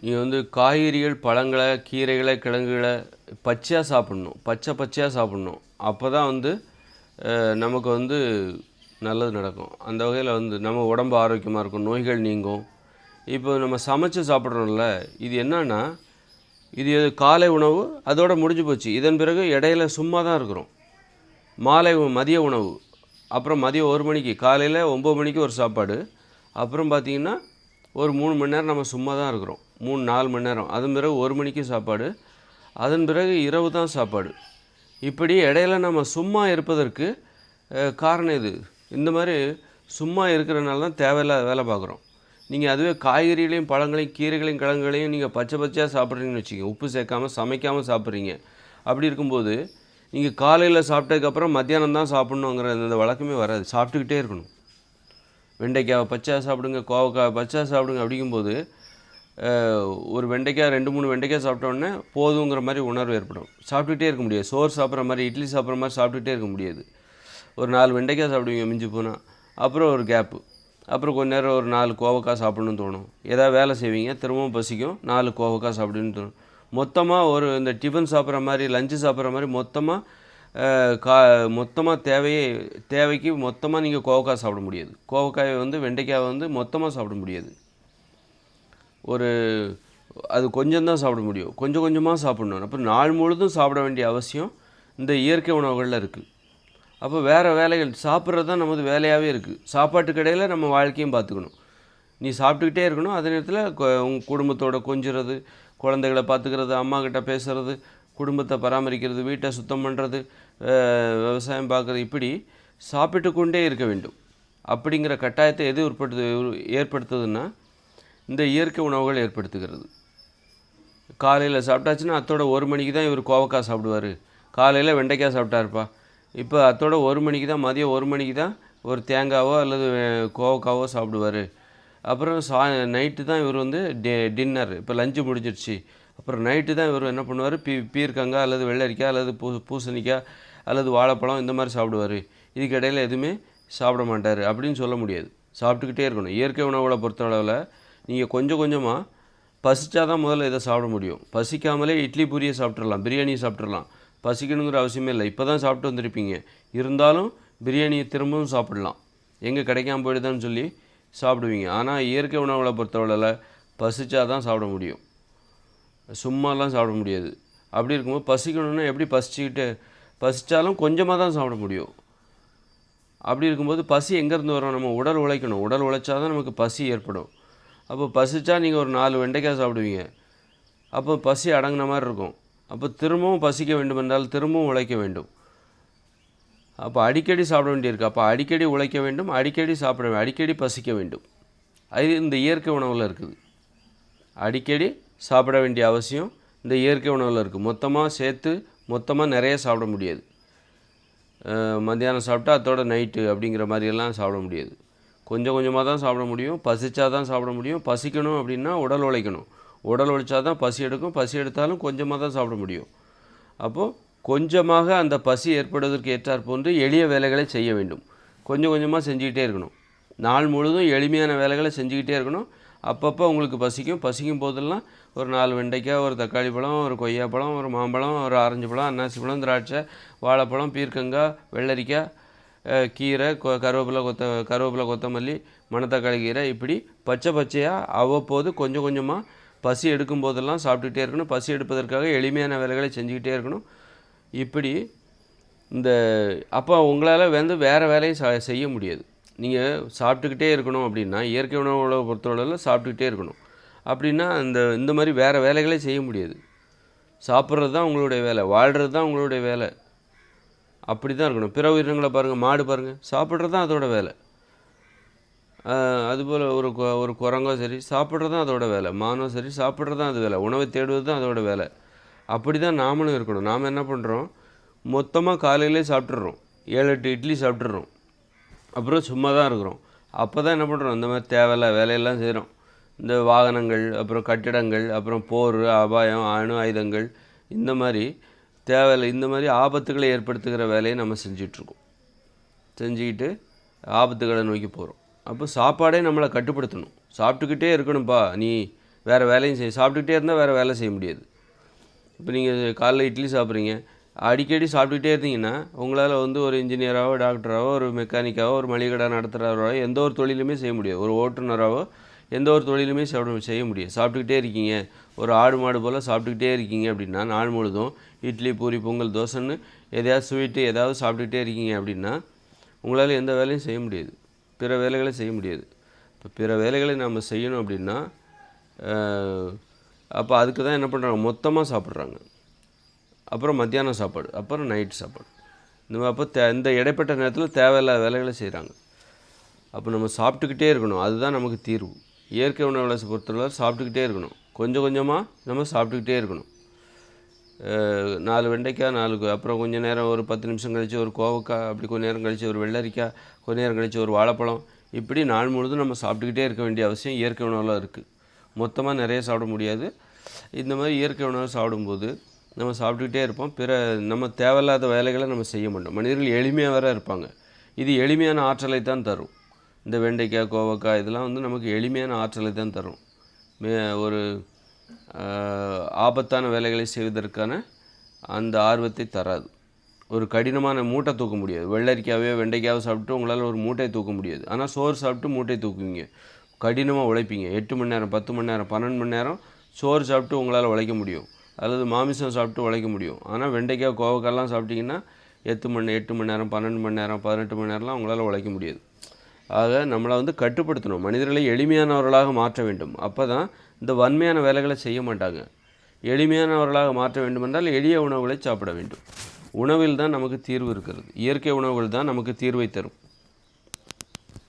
நீங்கள் வந்து காய்கறிகள் பழங்களை கீரைகளை கிழங்குகளை பச்சையாக சாப்பிட்ணும். பச்சை பச்சையாக சாப்பிட்ணும். அப்போ தான் வந்து நமக்கு வந்து நல்லது நடக்கும். அந்த வகையில் வந்து நம்ம உடம்பு ஆரோக்கியமாக இருக்கும். நோய்கள் நீங்கும். இப்போ நம்ம சமைச்சு சாப்பிட்றோம்ல இது என்னன்னா இது காலை உணவு அதோட முடிஞ்சு போச்சு. இதன் பிறகு இடையில சும்மா தான் இருக்கிறோம். மாலை உ- மதிய உணவு. அப்புறம் மதியம் ஒரு மணிக்கு காலையில் ஒம்பது மணிக்கு ஒரு சாப்பாடு. அப்புறம் பார்த்திங்கன்னா ஒரு மூணு மணி நேரம் நம்ம சும்மா தான் இருக்கிறோம். மூணு நாலு மணி நேரம். அதன் பிறகு ஒரு மணிக்கு சாப்பாடு. அதன் பிறகு இரவு தான் சாப்பாடு. இப்படி இடையில நம்ம சும்மா இருப்பதற்கு காரணம் இது இந்த மாதிரி சும்மா இருக்கிறனால தான் தேவையில்லாத வேலை பார்க்குறோம். நீங்கள் அதுவே காய்கறிகளையும் பழங்களையும் கீரைகளையும் கிழங்குகளையும் நீங்கள் பச்சை பச்சையாக சாப்பிட்றீங்கன்னு வச்சுக்கோங்க. உப்பு சேர்க்காமல் சமைக்காமல் சாப்பிட்றீங்க. அப்படி இருக்கும்போது நீங்கள் காலையில் சாப்பிட்டதுக்கப்புறம் மத்தியானம் தான் சாப்பிட்ணுங்கிற அந்த வழக்கமே வராது. சாப்பிட்டுக்கிட்டே இருக்கணும். வெண்டைக்காவை பச்சையாக சாப்பிடுங்க கோவக்காய் பச்சையாக சாப்பிடுங்க அப்படிங்கும்போது ஒரு வெண்டைக்காய் ரெண்டு மூணு வெண்டைக்காய் சாப்பிட்டோன்னே போதுங்கிற மாதிரி உணர்வு ஏற்படும். சாப்பிட்டுக்கிட்டே இருக்க முடியாது. சோறு சாப்பிட்ற மாதிரி இட்லி சாப்பிட்ற மாதிரி சாப்பிட்டுக்கிட்டே இருக்க முடியாது. ஒரு நாலு வெண்டைக்காய் சாப்பிடுவீங்க மிஞ்சி போனால் அப்புறம் ஒரு கேப்பு அப்புறம் கொஞ்ச நேரம் ஒரு நாலு கோவக்காய் சாப்பிடணும்னு தோணும். ஏதாவது வேலை செய்வீங்க திரும்பவும் பசிக்கும் நாலு கோவக்காய் சாப்பிடுன்னு தோணும். மொத்தமாக ஒரு இந்த டிஃபன் சாப்பிட்ற மாதிரி லஞ்சு சாப்பிட்ற மாதிரி மொத்தமாக கா மொத்தமாக தேவையே தேவைக்கு மொத்தமாக நீங்கள் கோவக்காய் சாப்பிட முடியாது. கோவக்காயை வந்து வெண்டைக்காயை வந்து மொத்தமாக சாப்பிட முடியாது. ஒரு அது கொஞ்சம்தான் சாப்பிட முடியும். கொஞ்சம் கொஞ்சமாக சாப்பிடணும். அப்போ நாள் முழுதும் சாப்பிட வேண்டிய அவசியம் இந்த இயற்கை உணவுகளில் இருக்குது அப்போ வேறு வேலைகள் சாப்பிட்றது தான் நமது வேலையாகவே இருக்குது சாப்பாட்டு கடையில் நம்ம வாழ்க்கையும் பார்த்துக்கணும். நீ சாப்பிட்டுக்கிட்டே இருக்கணும். அதே நேரத்தில் உங்கள் குடும்பத்தோட கொஞ்சுறது குழந்தைகளை பார்த்துக்கிறது அம்மா கிட்ட குடும்பத்தை பராமரிக்கிறது வீட்டை சுத்தம் பண்ணுறது விவசாயம் பார்க்குறது இப்படி சாப்பிட்டு கொண்டே இருக்க வேண்டும். அப்படிங்கிற கட்டாயத்தை எது உற்படுத்து ஏற்படுத்துதுன்னா இந்த இயற்கை உணவுகள் ஏற்படுத்துகிறது. காலையில் சாப்பிட்டாச்சுன்னா அத்தோட ஒரு மணிக்கு தான் இவர் கோவக்காய் சாப்பிடுவார். காலையில் வெண்டைக்காய் சாப்பிட்டாருப்பா. இப்போ அத்தோட ஒரு மணிக்கு தான் மதியம் ஒரு மணிக்கு தான் ஒரு தேங்காவோ அல்லது கோவக்காவோ சாப்பிடுவார். அப்புறம் சா நைட்டு தான் இவர் வந்து டே டின்னர். இப்போ லஞ்சு முடிஞ்சிடுச்சு அப்புறம் நைட்டு தான் இவர் என்ன பண்ணுவார்? பீ பீர்க்கங்காய் அல்லது வெள்ளரிக்காய் அல்லது பூ பூசணிக்காய் அல்லது வாழைப்பழம் இந்த மாதிரி சாப்பிடுவார். இதுக்கு எதுவுமே சாப்பிட மாட்டார் அப்படின்னு சொல்ல முடியாது. சாப்பிட்டுக்கிட்டே இருக்கணும். இயற்கை உணவுகளை பொறுத்தளவில் நீங்கள் கொஞ்சம் கொஞ்சமாக பசிச்சா தான் முதல்ல இதை சாப்பிட முடியும். பசிக்காமலே இட்லி பூரியை சாப்பிட்றலாம் பிரியாணி சாப்பிட்றலாம் பசிக்கணுங்கிற அவசியமே இல்லை. இப்போ தான் சாப்பிட்டு வந்திருப்பீங்க. இருந்தாலும் பிரியாணியை திரும்பவும் சாப்பிடலாம். எங்கே கிடைக்காம போயிடுதான்னு சொல்லி சாப்பிடுவீங்க. ஆனால் இயற்கை உணவுகளை பொறுத்தளவில் பசிச்சா தான் சாப்பிட முடியும். சும்மாலாம் சாப்பிட முடியாது. அப்படி இருக்கும்போது பசிக்கணும்னா எப்படி பசிச்சுக்கிட்டு பசித்தாலும் கொஞ்சமாக தான் சாப்பிட முடியும். அப்படி இருக்கும்போது பசி எங்கேருந்து வரும்? நம்ம உடல் உழைக்கணும். உடல் உழைச்சா தான் நமக்கு பசி ஏற்படும். அப்போ பசிச்சா நீங்கள் ஒரு நாலு வெண்டைக்காய் சாப்பிடுவீங்க. அப்போ பசி அடங்கின மாதிரி இருக்கும். அப்போ திரும்பவும் பசிக்க வேண்டும் என்றால் திரும்பவும் உழைக்க வேண்டும். அப்போ அடிக்கடி சாப்பிட வேண்டியிருக்கு. அப்போ அடிக்கடி உழைக்க வேண்டும் அடிக்கடி சாப்பிட அடிக்கடி பசிக்க வேண்டும். அது இந்த இயற்கை உணவில் இருக்குது. அடிக்கடி சாப்பிட வேண்டிய அவசியம் இந்த இயற்கை உணவில் இருக்குது மொத்தமாக சேர்த்து மொத்தமாக நிறைய சாப்பிட முடியாது. மத்தியானம் சாப்பிட்டா அதோட நைட்டு அப்படிங்கிற மாதிரியெல்லாம் சாப்பிட முடியாது. கொஞ்சம் கொஞ்சமாக தான் சாப்பிட முடியும். பசிச்சா தான் சாப்பிட முடியும். பசிக்கணும் அப்படின்னா உடல் உழைக்கணும். உடல் உழைச்சா தான் பசி எடுக்கும். பசி எடுத்தாலும் கொஞ்சமாக தான் சாப்பிட முடியும். அப்போது கொஞ்சமாக அந்த பசி ஏற்படுவதற்கு ஏற்றாற் போன்று எளிய வேலைகளை செய்ய வேண்டும். கொஞ்சம் கொஞ்சமாக செஞ்சுக்கிட்டே இருக்கணும். நாள் முழுதும் எளிமையான வேலைகளை செஞ்சுக்கிட்டே இருக்கணும். அப்பப்போ உங்களுக்கு பசிக்கும். பசிக்கும் போதெல்லாம் ஒரு நாலு வெண்டைக்காய் ஒரு தக்காளி பழம் ஒரு கொய்யாப்பழம் ஒரு மாம்பழம் ஒரு ஆரஞ்சு பழம் அன்னாசி பழம் திராட்சை வாழைப்பழம் பீர்க்கங்காய் வெள்ளரிக்காய் கீரை கொ கருவேப்பிலை கொத்த கருவேப்பிலை கொத்தமல்லி மணத்தக்காளி கீரை இப்படி பச்சை பச்சையாக அவ்வப்போது கொஞ்சம் கொஞ்சமாக பசி எடுக்கும் போதெல்லாம் சாப்பிட்டுக்கிட்டே இருக்கணும். பசி எடுப்பதற்காக எளிமையான வேலைகளை செஞ்சுக்கிட்டே இருக்கணும். இப்படி இந்த அப்போ உங்களால் வந்து வேறு வேலையும் ச- செய்ய முடியாது. நீங்கள் சாப்பிட்டுக்கிட்டே இருக்கணும் அப்படின்னா இயற்கை உணவுகளை பொறுத்தளவில் சாப்பிட்டுக்கிட்டே இருக்கணும். அப்படின்னா அந்த இந்த மாதிரி வேறு வேலைகளே செய்ய முடியாது. சாப்பிட்றது தான் உங்களுடைய வேலை வாழ்கிறது தான் உங்களுடைய வேலை. அப்படி தான் இருக்கணும். பிற உயிரினங்களை பாருங்கள் மாடு பாருங்கள் சாப்பிட்றது தான் அதோட வேலை. அதுபோல் ஒரு கொ- ஒரு குரங்கோ சரி சாப்பிட்றது தான் அதோட வேலை. மானோ சரி சாப்பிட்றது தான் அது வேலை. உணவை தேடுவது தான் அதோட வேலை. அப்படி தான் நாமளும் இருக்கணும். நாம் என்ன பண்ணுறோம் மொத்தமாக காலையிலே சாப்பிட்றோம் ஏழு எட்டு இட்லி சாப்பிட்றோம் அப்புறம் சும்மா தான் இருக்கிறோம். அப்போ தான் என்ன பண்ணுறோம் இந்த மாதிரி தேவையில்ல வேலையெல்லாம் செய்கிறோம் இந்த வாகனங்கள் அப்புறம் கட்டிடங்கள் அப்புறம் போர் அபாயம் அணு ஆயுதங்கள் இந்த மாதிரி தேவையில்லை இந்த மாதிரி ஆபத்துகளை ஏற்படுத்துகிற வேலையை நம்ம செஞ்சிட்ருக்கோம். செஞ்சுக்கிட்டு ஆபத்துகளை நோக்கி போகிறோம் அப்போ சாப்பாடே நம்மளை கட்டுப்படுத்தணும். சாப்பிட்டுக்கிட்டே இருக்கணும்ப்பா நீ வேறு வேலையும் செய்ய சாப்பிட்டுக்கிட்டே இருந்தால் வேறு வேலை செய்ய முடியாது. இப்போ நீங்கள் காலைல இட்லி சாப்பிட்றீங்க. அடிக்கடி சாப்பிட்டுக்கிட்டே இருந்தீங்கன்னா உங்களால் வந்து ஒரு இன்ஜினியராகவோ டாக்டராகவோ ஒரு மெக்கானிக்காவோ ஒரு மளிகை கடை நடத்துகிறவரோ எந்த ஒரு தொழிலுமே செய்ய முடியாது. ஒரு ஓட்டுநராகவோ எந்த ஒரு தொழிலுமே செய்ய முடியாது. சாப்பிட்டுக்கிட்டே இருக்கீங்க. ஒரு ஆடு மாடு போல் சாப்பிட்டுக்கிட்டே இருக்கீங்க அப்படின்னா நாள் முழுதும் இட்லி பூரி பொங்கல் தோசைன்னு எதையாவது ஸ்வீட்டு ஏதாவது சாப்பிட்டுக்கிட்டே இருக்கீங்க அப்படின்னா உங்களால் எந்த வேலையும் செய்ய முடியாது. பிற வேலைகளை செய்ய முடியாது. இப்போ பிற வேலைகளை நம்ம செய்யணும் அப்படின்னா அப்போ அதுக்கு தான் என்ன பண்ணுறாங்க மொத்தமாக சாப்பிட்றாங்க. அப்புறம் மத்தியானம் சாப்பாடு அப்புறம் நைட் சாப்பாடு. இந்த மாதிரி அப்போ தே இந்த இடைப்பட்ட நேரத்தில் தேவையில்லாத வேலைகளை செய்கிறாங்க அப்போ நம்ம சாப்பிட்டுக்கிட்டே இருக்கணும். அதுதான் நமக்கு தீர்வு. இயற்கை உணவுகளை பொறுத்தவரை சாப்பிட்டுக்கிட்டே இருக்கணும். கொஞ்சம் கொஞ்சமாக நம்ம சாப்பிட்டுக்கிட்டே இருக்கணும். நாலு வெண்டைக்காய் நாலு அப்புறம் கொஞ்சம் நேரம் ஒரு பத்து நிமிஷம் கழித்து ஒரு கோவக்காய் அப்படி கொஞ்ச நேரம் கழித்து ஒரு வெள்ளரிக்காய் கொஞ்ச நேரம் கழித்து ஒரு வாழைப்பழம். இப்படி நாள் முழுதும் நம்ம சாப்பிட்டுக்கிட்டே இருக்க வேண்டிய அவசியம் இயற்கை உணவில் இருக்குது மொத்தமாக நிறைய சாப்பிட முடியாது. இந்த மாதிரி இயற்கை உணவு சாப்பிடும்போது நம்ம சாப்பிட்டுக்கிட்டே இருப்போம். பிற நம்ம தேவையில்லாத வேலைகளை நம்ம செய்ய மாட்டோம். மனிதர்கள் எளிமையாக வேற இருப்பாங்க. இது எளிமையான ஆற்றலை தான் தரும். இந்த வெண்டைக்காய் கோவக்காய் இதெல்லாம் வந்து நமக்கு எளிமையான ஆற்றலை தான் தரும். மே ஒரு ஆபத்தான வேலைகளை செய்வதற்கான அந்த ஆர்வத்தை தராது. ஒரு கடினமான மூட்டை தூக்க முடியாது. வெள்ளரிக்காவே வெண்டைக்காவை சாப்பிட்டு உங்களால் ஒரு மூட்டையை தூக்க முடியாது. ஆனால் சோறு சாப்பிட்டு மூட்டை தூக்குவீங்க. கடினமாக உழைப்பீங்க. எட்டு மணி நேரம் பத்து மணி நேரம் பன்னெண்டு மணி நேரம் சோறு சாப்பிட்டு உங்களால் உழைக்க முடியும். அல்லது மாமிசம் சாப்பிட்டு உழைக்க முடியும். ஆனால் வெண்டைக்காய் கோவக்காயெல்லாம் சாப்பிட்டிங்கன்னா எட்டு மணி எட்டு மணி நேரம் பன்னெண்டு மணி நேரம் பதினெட்டு மணி நேரம்லாம் அவங்களால உழைக்க முடியாது. ஆக நம்மளை வந்து கட்டுப்படுத்தணும். மனிதர்களை எளிமையானவர்களாக மாற்ற வேண்டும். அப்போ தான் இந்த வன்மையான வேலைகளை செய்ய மாட்டாங்க. எளிமையானவர்களாக மாற்ற வேண்டுமென்றால் எளிய உணவுகளை சாப்பிட வேண்டும். உணவில் தான் நமக்கு தீர்வு இருக்கிறது. இயற்கை உணவுகள் தான் நமக்கு தீர்வை தரும்.